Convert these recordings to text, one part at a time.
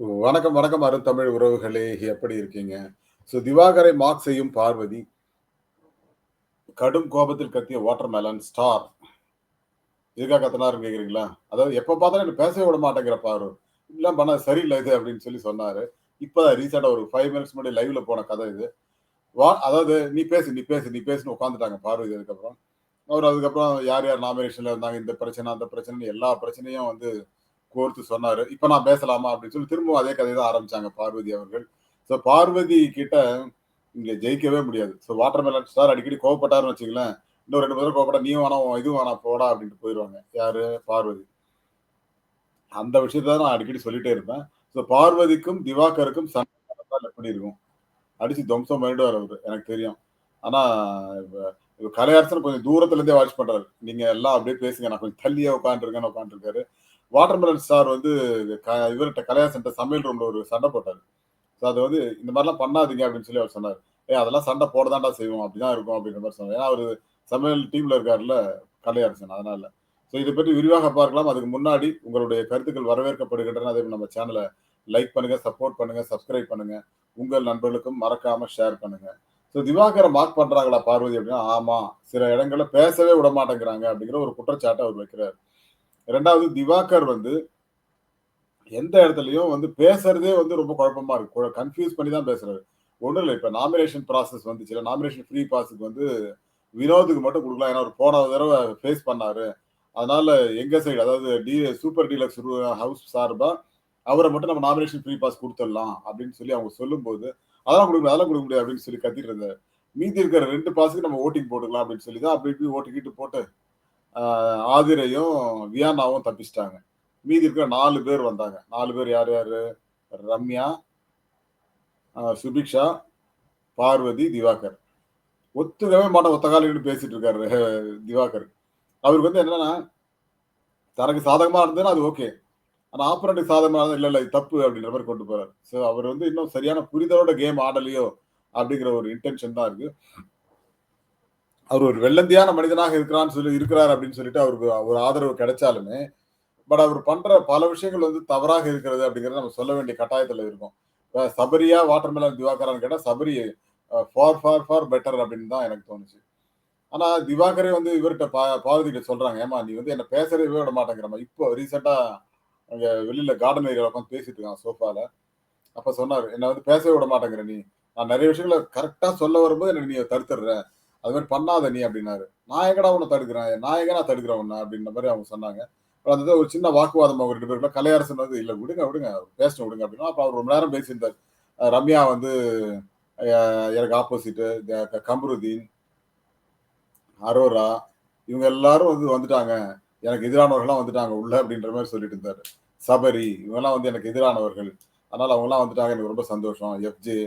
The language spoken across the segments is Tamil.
வணக்கம், வணக்கம் அருந்தமிழ் உறவுகளே! எப்படி இருக்கீங்க? ஸோ திவாகரை மார்க் செய்யும் பார்வதி. கடும் கோபத்தில் கத்திய வாட்டர் மேலன் ஸ்டார். எதுக்காக கத்தினாருன்னு கேட்குறீங்களா அதாவது எப்போ பார்த்தாலும் என்ன பேசவே விட மாட்டேங்கிற பாரு. இப்படிலாம் பண்ண சரியில்லை இது அப்படின்னு சொல்லி சொன்னாரு. தான் ரீசெண்டாக ஒரு ஃபைவ் மினிட்ஸ் முன்னாடி லைவ்ல போன கதை இது. வா அதாவது நீ பேசு, நீ பேசு, நீ பேசுன்னு உட்காந்துட்டாங்க பார்வதி அதுக்கப்புறம். அவர் அதுக்கப்புறம் யார் யார் நாமினேஷன்ல இருந்தாங்க, இந்த பிரச்சனை, அந்த பிரச்சனை எல்லா பிரச்சனையும் வந்து கோர்த்து சொன்னாரு. இப்ப நான் பேசலாமா அப்படின்னு சொல்லி திரும்பவும் அதே கதைய தான் ஆரம்பிச்சாங்க பார்வதி அவர்கள். ஸோ பார்வதி கிட்ட இங்க ஜெயிக்கவே முடியாது. ஸோ வாட்டர்மெலன் ஸ்டார் அடிக்கடி கோவப்பட்டாருன்னு வச்சுக்கலாம் இன்னும் ரெண்டு பேரும் கோவப்பட்டா நீயும் வேணாம், உன் இதுவும் வேணாம் போடா அப்படின்ட்டு போயிருவாங்க. யாரு? பார்வதி. அந்த விஷயத்த நான் அடிக்கடி சொல்லிட்டே இருப்பேன். ஸோ பார்வதிக்கும், திவாகருக்கும் சண்டை எப்படி இருக்கும்? அடிச்சு துவம்சம் பண்ணிடுவார் அவரு. எனக்கு தெரியும். ஆனா இப்ப கலையரசன் கொஞ்சம் தூரத்துல இருந்தே வாட்ச் பண்றாரு. நீங்க எல்லாம் அப்படியே பேசுங்க. நான் கொஞ்சம் தள்ளியே உட்காந்துருக்கேன்னு உட்காந்துருக்காரு. வாட்டர்மெலன் ஸ்டார் வந்து இவர்கிட்ட கலையா கலையரசன்ட்ட சமையல் ரூம்ல ஒரு சண்டை போட்டாரு. ஸோ அது வந்து இந்த மாதிரிலாம் பண்ணாதீங்க அப்படின்னு சொல்லி அவர் சொன்னார் ஏ அதெல்லாம் சண்டை போட தான்டா செய்வோம். அப்படிதான் இருக்கும் அப்படின்ற மாதிரி சொன்னார் ஏன்னா அவர் சமையல் டீம்ல இருக்காருல்ல கலையரசன் அதனால. ஸோ இதை பற்றி விரிவாக பார்க்கலாம். அதுக்கு முன்னாடி உங்களுடைய கருத்துக்கள் வரவேற்கப்படுகின்றன. அதே நம்ம சேனலை லைக் பண்ணுங்க, சப்போர்ட் பண்ணுங்க, சப்ஸ்கிரைப் பண்ணுங்க. உங்கள் நண்பர்களுக்கும் மறக்காம ஷேர் பண்ணுங்க. ஸோ திவாகரை மார்க் பண்றாங்களா பார்வதி அப்படின்னா, ஆமா. சில இடங்கள்ல பேசவே விட மாட்டேங்கிறாங்க அப்படிங்கிற ஒரு குற்றச்சாட்டை அவர் வைக்கிறார் ரெண்டாவது திவாகர் வந்து எந்த இடத்துலயும் வந்து பேசுறதே வந்து ரொம்ப குழப்பமா இருக்கு. கன்ஃபியூஸ் கன்ஃப்யூஸ் பண்ணி தான் பேசுறாரு. ஒன்றும் இல்லை இப்போ நாமினேஷன் ப்ராசஸ் வந்துச்சு இல்லை நாமினேஷன் ஃப்ரீ பாஸ்க்கு வந்து வினோதுக்கு மட்டும் கொடுக்கலாம் ஏன்னா, அவர் போன தடவை ஃபேஸ் பண்ணாரு. அதனால எங்க சைடு அதாவது டி சூப்பர் டீலக்ஸ் ஹவுஸ் சார்பா அவரை மட்டும் நம்ம நாமினேஷன் ஃப்ரீ பாஸ் கொடுத்துடலாம் அப்படின்னு சொல்லி அவங்க சொல்லும்போது, அதெல்லாம் கொடுக்க முடியாது, அதெல்லாம் கொடுக்க முடியாது அப்படின்னு சொல்லி கத்திட்டு இருந்தார் மீதி இருக்கிற ரெண்டு பாஸுக்கு நம்ம ஓட்டிங் போட்டுக்கலாம் அப்படின்னு சொல்லி தான் அப்படி இப்படி ஓட்டிக்கிட்டு போட்டு ஆதிரையும், வியானாவும் தப்பிச்சிட்டாங்க மீதி இருக்கிற நாலு பேர் வந்தாங்க. நாலு பேர் யார் யார் ரம்யா, சுபிக்ஷா, பார்வதி, திவாகர். ஒத்துக்கவே மாட்டோம் ஒத்த கால்ல பேசிட்டு இருக்காரு திவாகர். அவருக்கு வந்து என்னன்னா, தனக்கு சாதகமா இருந்ததுன்னா அது ஓகே. ஆனா ஆப்போனன்ட்க்கு சாதகமா இருந்தால் இல்லை இல்லை தப்பு அப்படின்ற மாதிரி கொண்டு போறாரு. ஸோ அவர் வந்து இன்னும் சரியான புரிதலோட கேம் ஆடலையோ அப்படிங்கிற ஒரு இன்டென்ஷன் தான் இருக்கு. அவர் ஒரு வெள்ளந்தியான மனிதனாக இருக்கிறான்னு சொல்லி இருக்கிறார் அப்படின்னு சொல்லிட்டு அவருக்கு ஒரு ஆதரவு கிடைச்சாலுமே, பட் அவர் பண்ற பல விஷயங்கள் வந்து தவறாக இருக்கிறது அப்படிங்கிறத நம்ம சொல்ல வேண்டிய கட்டாயத்துல இருக்கும் சபரியா வாட்டர் மெலன் திவாகரான்னு கேட்டால் Sabari far far far better அப்படின்னு தான் எனக்கு தோணுச்சு. ஆனா திவாகரே வந்து இவர்கிட்ட பா பார்வதிகிட்ட சொல்றாங்க. ஏம்மா நீ வந்து என்ன பேசவே விட மாட்டேங்கிறம்மா. இப்போ ரீசெண்டா அங்க வெளியில கார்டன் ஏரியாவில் உட்காந்து பேசிட்டு இருக்கான் சோஃபால. அப்ப சொன்னாரு. என்ன வந்து பேசவே விட மாட்டேங்கிற நீ. நான் நிறைய விஷயங்கள கரெக்டா சொல்ல வரும்போது என்ன நீ தடுத்துடுற. அது மாதிரி பண்ணாத நீ அப்படின்னாரு. நான் எங்கடா உன்னை தடுக்கிறேன்? நான் எங்க நான் தடுக்கிறேன் உன்ன அப்படின்ற மாதிரி அவங்க சொன்னாங்க. அப்புறம் அந்த ஒரு சின்ன வாக்குவாதம் அவங்க ரெண்டு பேருக்குள்ள. கலையரசன் வந்து இல்லை விடுங்க, விடுங்க. பேசணும் விடுங்க அப்படின்னா, அப்ப அவர் ரொம்ப நேரம் பேசியிருந்தார் ரம்யா வந்து எனக்கு ஆப்போசிட்டு க கம்ருதீன், அரோரா இவங்க எல்லாரும் வந்து வந்துட்டாங்க. எனக்கு எதிரானவர்கள்லாம் வந்துட்டாங்க உள்ள அப்படின்ற மாதிரி சொல்லிட்டு இருந்தாரு. சபரி இவங்கெல்லாம் வந்து எனக்கு எதிரானவர்கள். அதனால அவங்கலாம் வந்துட்டாங்க. எனக்கு ரொம்ப சந்தோஷம். எஃப்ஜே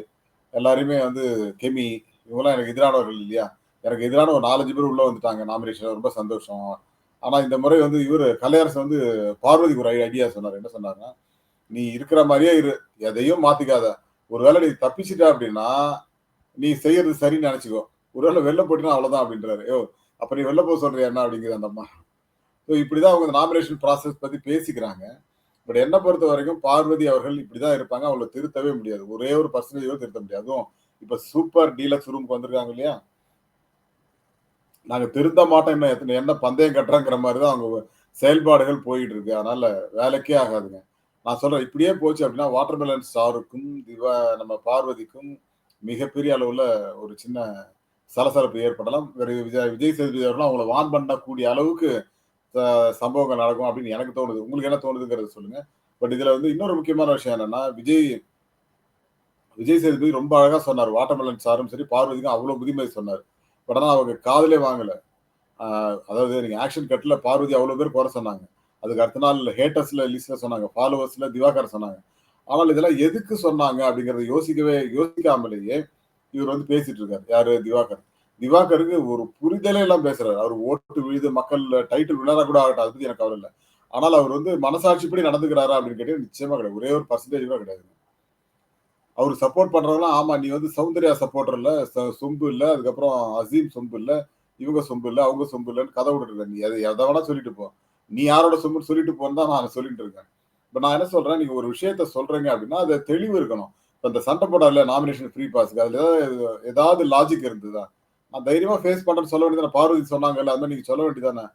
எல்லாருமே வந்து கெமி இவங்கெல்லாம் எனக்கு எதிரானவர்கள் இல்லையா? எனக்கு எதிரான ஒரு 4, 5 பேர் உள்ள வந்துட்டாங்க நாமினேஷன் ரொம்ப சந்தோஷம். ஆனா இந்த முறை வந்து இவர் கலையரசு வந்து பார்வதிக்கு ஒரு ஐ ஐடியா சொன்னார் என்ன சொன்னாருன்னா, நீ இருக்கிற மாதிரியே இரு. எதையும் மாத்திக்காத. ஒருவேளை நீ தப்பிச்சிட்ட அப்படின்னா, நீ செய்யறது சரின்னு நெனச்சுக்கோ. ஒருவேளை வெளில போட்டினா அவ்வளோதான் அப்படின்றாரு. யோவ்! அப்ப நீ வெளில போக சொல்றியா என்ன அப்படிங்குது அந்த அம்மா. ஸோ இப்படிதான் அவங்க நாமினேஷன் ப்ராசஸ் பத்தி பேசிக்கிறாங்க. பட் என்ன பொறுத்தவரைக்கும் பார்வதி அவர்கள் இப்படிதான் இருப்பாங்க. அவங்கள திருத்தவே முடியாது. ஒரே ஒரு பர்சன்டேஜோ திருத்த முடியாது. அதுவும் இப்ப சூப்பர் டீலக்ஸ் ரூமுக்கு வந்திருக்காங்க இல்லையா? நாங்க திருந்த மாட்டோம் என்ன என்ன பந்தயம் கட்டுறங்கிற மாதிரி தான் அவங்க செயல்பாடுகள் போயிட்டு இருக்கு. அதனால வேலைக்கே ஆகாதுங்க. நான் சொல்றேன் இப்படியே போச்சு அப்படின்னா, வாட்டர்மெலன் ஸ்டாருக்கும், திவா நம்ம பார்வதிக்கும் மிகப்பெரிய அளவுல ஒரு சின்ன சலசலப்பு ஏற்படலாம். விஜய் விஜய் சேதுபதி அவர்களும் அவங்கள வான் பண்ணக்கூடிய அளவுக்கு ச சம்பவங்கள் நடக்கும் அப்படின்னு எனக்கு தோணுது. உங்களுக்கு என்ன தோணுதுங்கிறத சொல்லுங்க. பட் இதுல வந்து இன்னொரு முக்கியமான விஷயம் என்னன்னா, விஜய் விஜய் சேதுபதி ரொம்ப அழகா சொன்னார் வாட்டர்மெலன் சாரும் சரி, பார்வதிக்கும் அவ்வளோ புத்திமதி சொன்னார் பட் ஆனால் அவங்க காதலே வாங்கல. அதாவது நீங்க ஆக்ஷன் கட்ல பார்வதி அவ்வளோ பேர் குறை சொன்னாங்க. அதுக்கு அடுத்த நாள் ஹேட்டர்ஸ்ல லிஸ்ட்ல சொன்னாங்க. ஃபாலோவர்ஸ்ல திவாகர் சொன்னாங்க. ஆனால் இதெல்லாம் எதுக்கு சொன்னாங்க அப்படிங்கிறத யோசிக்கவே யோசிக்காமலேயே இவர் வந்து பேசிட்டு இருக்காரு. யாரு? திவாகர். திவாகருக்கு ஒரு புரிதலே எல்லாம் பேசுறாரு. அவர் ஓட்டு விழுது மக்கள் டைட்டில் விழா கூட ஆகட்டும். அது பத்தி எனக்கு கவலை இல்லை ஆனால் அவர் வந்து மனசாட்சிப்படி நடந்துக்கிறாரா அப்படின்னு கேட்டீங்கன்னா, நிச்சயமா கிடையாது. ஒரே ஒரு பர்சன்டேஜ் கூட கிடையாது அவர் சப்போர்ட் பண்றவங்கலாம் ஆமா நீ வந்து சௌந்தர்யா சப்போர்டர் இல்ல, சொம்பு இல்ல, அதுக்கப்புறம் அசீம் சொம்பு இல்ல, இவங்க சொம்பு இல்ல, அவங்க சொம்பு இல்லன்னு கதை விட்டுட்டு நீ அதை எதை வேணா சொல்லிட்டு போ. நீ யாரோட சொம்புன்னு சொல்லிட்டு போன்னு தான் நான் சொல்லிட்டு இருக்கேன். இப்ப நான் என்ன சொல்றேன், நீங்க ஒரு விஷயத்த சொல்றீங்க அப்படின்னா, அது தெளிவு இருக்கணும். இப்ப இந்த சண்டை போடாதுல நாமினேஷன் ஃப்ரீ பாஸ்க்கு அதுல ஏதாவது ஏதாவது லாஜிக் இருந்ததா? நான் தைரியமா ஃபேஸ் பண்றேன்னு சொல்ல வேண்டியது பார்வதி சொன்னாங்கல்ல, அது நீங்க சொல்ல வேண்டியது தானே.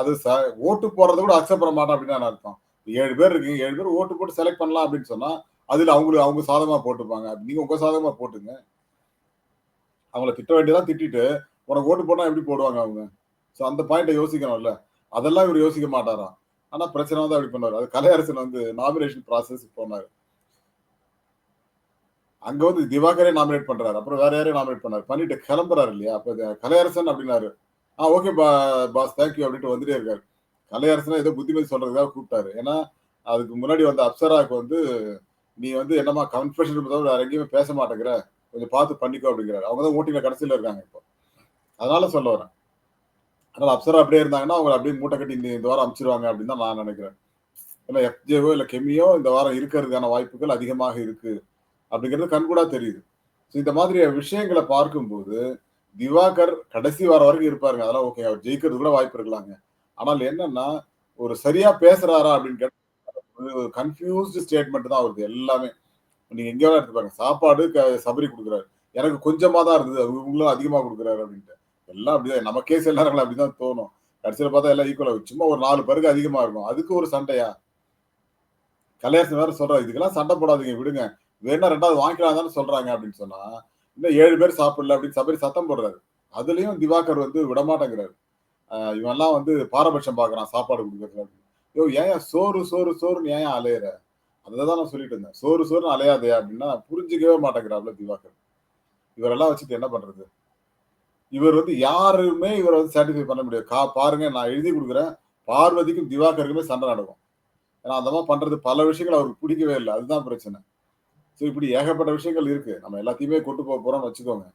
அது ச ஓட்டு போடுறத கூட அக்செப்ட் பண்ண மாட்டேன் அப்படின்னு அர்த்தம்? ஏழு பேர் இருக்கீங்க. ஏழு பேர் ஓட்டு போட்டு செலக்ட் பண்ணலாம் அப்படின்னு சொன்னா, அதுல அவங்களுக்கு அவங்க சாதகமா போட்டுப்பாங்க. நீங்க உங்க சாதகமா போட்டுங்க. அவங்கள திட்ட வேண்டியதான் திட்டிட்டு, உனக்கு ஓட்டு போட்டா எப்படி போடுவாங்க அவங்க? சோ அந்த பாயிண்ட்ட யோசிக்கணும்ல. அதெல்லாம் இவரு யோசிக்க மாட்டாராம். ஆனா பிரச்சனை தான் அப்படி பண்ணுவார் அது கலையரசன் வந்து நாமினேஷன் ப்ராசஸ் போனாரு. அங்க வந்து திவாகரே நாமினேட் பண்றாரு. அப்புறம் வேற யாரையும் நாமினேட் பண்ணாரு. பண்ணிட்டு கிளம்புறாரு இல்லையா? அப்ப கலையரசன் அப்படின்னாரு. ஆ ஓகே பா பாஸ் தேங்க் யூ அப்படின்ட்டு வந்துட்டே இருக்காரு. கலையரசனா ஏதோ புத்திமதி சொல்றதுக்காக கூப்பிட்டாரு. ஏன்னா, அதுக்கு முன்னாடி வந்த அப்சராவுக்கு வந்து, "நீ வந்து என்னமா கன்ஃபெஷன் தவிர வேற எங்கேயுமே பேச மாட்டேங்கிற. கொஞ்சம் பார்த்து பண்ணிக்கோ" அப்படிங்கிறாரு. அவங்க தான் ஓட்டிங்ல கடைசியில் இருக்காங்க இப்போ. அதனால சொல்ல வரேன். அதனால அப்சரா அப்படியே இருந்தாங்கன்னா, அவங்க அப்படியே மூட்டை கட்டி இந்த இந்த வாரம் அமைச்சிருவாங்க அப்படின்னு தான் நான் நினைக்கிறேன். இல்லை எஃப்ஜேவோ இல்ல கெமியோ இந்த வாரம் இருக்கிறதுக்கான வாய்ப்புகள் அதிகமாக இருக்கு. அப்படிங்கிறது கண்கூடா தெரியுது. ஸோ இந்த மாதிரி விஷயங்கள பார்க்கும்போது, திவாகர் கடைசி வாரம் வரைக்கும் இருப்பாருங்க. அதெல்லாம் ஓகே. அவர் ஜெயிக்கிறது கூட வாய்ப்பு இருக்கலாங்க. ஆனால் என்னன்னா, ஒரு சரியா பேசுறாரா அப்படின்னு கேட்டா, கன்ஃப்யூஸ்டு ஸ்டேட்மெண்ட் தான் அவருக்கு எல்லாமே. நீங்க எங்க வேணா எடுத்து பாருங்க. சாப்பாடு க சபரி கொடுக்குறாரு எனக்கு கொஞ்சமா தான் இருந்தது. இவங்களும் அதிகமா கொடுக்குறாரு அப்படின்ட்டு. எல்லாம் அப்படிதான். நமக்கே சில நேரங்கள்ல அப்படிதான் தோணும். கடைசியில் பார்த்தா எல்லாம் ஈக்குவலா சும்மா ஒரு நாலு பேருக்கு அதிகமா இருக்கும். அதுக்கு ஒரு சண்டையா? கல்யாணம் வேற சொல்றாரு, "இதுக்கெல்லாம் சண்டை போடாதீங்க விடுங்க. வேணா ரெண்டாவது வாங்கிக்கலாம் தானே சொல்றாங்க" அப்படின்னு சொன்னா, இன்னும் ஏழு பேர் சாப்பிடல அப்படின்னு சபரி சத்தம் போடுறாரு. அதுலயும் திவாகர் வந்து விடமாட்டேங்கிறாரு. இவன் எல்லாம் வந்து பாரபட்சம் பார்க்குறான் சாப்பாடு கொடுக்குறது யோ ஏன் சோறு, சோறு, சோறுன்னு அலையிற அதை தான் நான் சொல்லிட்டு இருந்தேன். சோறு, சோறுன்னு அலையாதே அப்படின்னா, புரிஞ்சுக்கவே மாட்டேங்கிறாப்ல திவாகர். இவரெல்லாம் வச்சுட்டு என்ன பண்றது? இவர் வந்து யாருமே இவரை வந்து சாட்டிஸ்ஃபை பண்ண முடியாது. கா பாருங்க நான் எழுதி கொடுக்குறேன் பார்வதிக்கும் திவாகருக்குமே சண்டை நடக்கும். ஏன்னா அந்த மாதிரி பண்றது பல விஷயங்கள் அவருக்கு பிடிக்கவே இல்லை அதுதான் பிரச்சனை. ஸோ இப்படி ஏகப்பட்ட விஷயங்கள் இருக்கு. நம்ம எல்லாத்தையுமே கொண்டு போக போறோம்னு வச்சுக்கோங்க.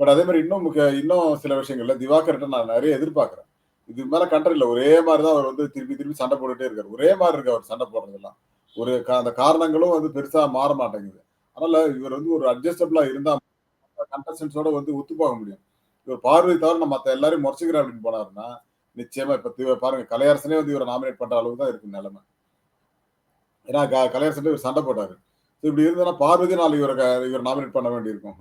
பட் அதே மாதிரி இன்னும் முக்கிய இன்னும் சில விஷயங்கள்ல திவாகர்கிட்ட நான் நிறைய எதிர்பார்க்குறேன் இதுக்கு மேல கண்ட்ரி இல்ல. ஒரே மாதிரி தான் அவர் வந்து திருப்பி திருப்பி சண்டை போட்டுட்டே இருக்காரு. ஒரே மாதிரி இருக்கு அவர் சண்டை போடுறதெல்லாம். ஒரு க அந்த காரணங்களும் வந்து பெருசா மாற மாட்டேங்குது. அதனால இவர் வந்து ஒரு அட்ஜஸ்டபிளா இருந்தா கண்டஸ்டன்ஸோட வந்து ஒத்து போக முடியும். இவர் பார்வை தவிர நம்ம மத்த எல்லாரையும் முறைச்சுக்கிறேன் அப்படின்னு போனாருன்னா, நிச்சயமா இப்ப தி பாருங்க கலையரசனே வந்து இவரை நாமினேட் பண்ற அளவுக்கு தான் இருக்கு நிலைமை ஏன்னா க இவர் சண்டை போட்டாரு. இப்படி இருந்ததுன்னா பார்வதி நாள் இவரை இவர் நாமினேட் பண்ண வேண்டியிருக்கும்.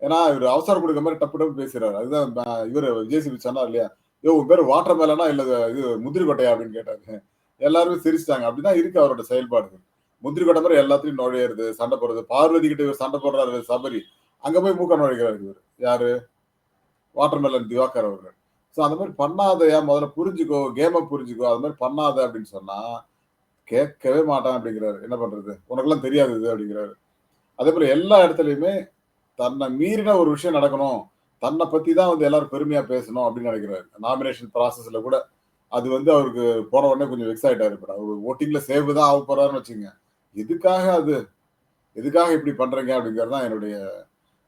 ஏன்னா இவர் அவசரம் குடுக்குற மாதிரி டப்பு டப்பு பேசுறாரு. அதுதான் இவர் இவரு விஜய் சிபி சொன்னார் இல்லையா? ஐயோ உன் பேர் வாட்டர் மேலனா இல்ல இது முந்திரி கொட்டையா?" அப்படின்னு கேட்டாரு. எல்லாருமே சிரிச்சிட்டாங்க அப்படிதான் இருக்கு அவரோட செயல்பாடுகள். முந்திரி கொட்டை மாரி எல்லாத்துலயும் நுழையிறது, சண்டை போடுறது. பார்வதி கிட்ட இவர் சண்டை போடுறாரு சபரி. அங்க போய் மூக்க நுழைக்கிறாரு இவர் யாரு? வாட்டர்மெலன் திவாகர் அவர்கள். ஸோ அந்த மாதிரி பண்ணாதையா முதல்ல புரிஞ்சுக்கோ. கேம புரிஞ்சுக்கோ. அது மாதிரி பண்ணாத அப்படின்னு சொன்னா, கேட்கவே மாட்டான் அப்படிங்கிறாரு. என்ன பண்றது? உனக்கெல்லாம் தெரியாது இது அப்படிங்கிறாரு. அதே போல எல்லா இடத்துலயுமே தன்னை மீறின ஒரு விஷயம் நடக்கணும். தன்னை பத்தி தான் வந்து எல்லாரும் பெருமையா பேசணும் அப்படின்னு நினைக்கிறாரு. நாமினேஷன் ப்ராசஸ்ல கூட அது வந்து அவருக்கு போன உடனே கொஞ்சம் வெக்ஸ் ஆயிட்டாரு. அவர் அவரு ஓட்டிங்ல சேவ் தான் ஆகப் போறாருன்னு வச்சுங்க எதுக்காக அது? எதுக்காக இப்படி பண்றீங்க அப்படிங்கிறது தான் என்னுடைய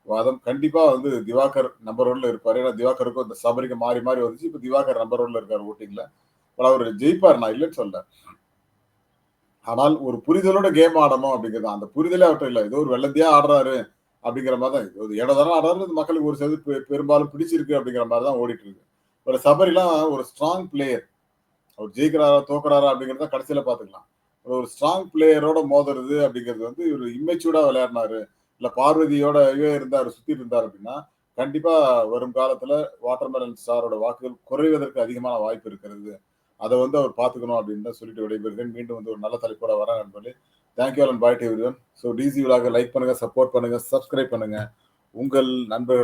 வாதம். கண்டிப்பா வந்து திவாகர் நம்பர் ஒன்ல இருப்பாரு. ஏன்னா திவாகருக்கும் இந்த சபரிக்கு மாறி மாறி வந்துச்சு. இப்ப திவாகர் நம்பர் ஒன்ல இருக்காரு ஓட்டிங்ல. பட் அவர் ஜெயிப்பார் நான் இல்லைன்னு சொல்ல ஆனால் ஒரு புரிதலோட கேம் ஆடணும் அப்படிங்கிறது அந்த புரிதலே அவர்கிட்ட இல்லை ஏதோ ஒரு வெள்ளந்தியா ஆடுறாரு அப்படிங்கிற மாதிரி தான். ஒரு இடதான ஆடுறாரு. மக்களுக்கு ஒரு சது பெரும்பாலும் பிடிச்சிருக்கு அப்படிங்கிற மாதிரி தான் ஓடிட்டு இருக்கு. ஒரு சபரிலாம் ஒரு ஸ்ட்ராங் பிளேயர். அவர் ஜெயிக்கிறாரா, தோக்குறாரா அப்படிங்கிறத கடைசியில பார்த்துக்கலாம். ஒரு ஸ்ட்ராங் பிளேயரோட மோதுறது அப்படிங்கிறது வந்து இவர் இம்மெச்சூர்டா விளையாடினாரு. இல்ல பார்வதியோடவே இருந்தாரு, சுத்திட்டு இருந்தாரு அப்படின்னா, கண்டிப்பா வரும் காலத்துல வாட்டர்மெலன் ஸ்டாரோட வாக்குகள் குறைவதற்கு அதிகமான வாய்ப்பு இருக்கிறது. அதை வந்து அவர் பார்த்துக்கணும் அப்படின்னு தான் சொல்லிட்டு விடைபெறுகிறேன். மீண்டும் வந்து ஒரு நல்ல தலைப்போட வரேன் நண்பர்களே. Thank you and bye to everyone. So DC விழாக லைக் பண்ணுங்க, சப்போர்ட் பண்ணுங்க, சப்ஸ்கிரைப் பண்ணுங்க. உங்கள் நண்பர்களுக்கு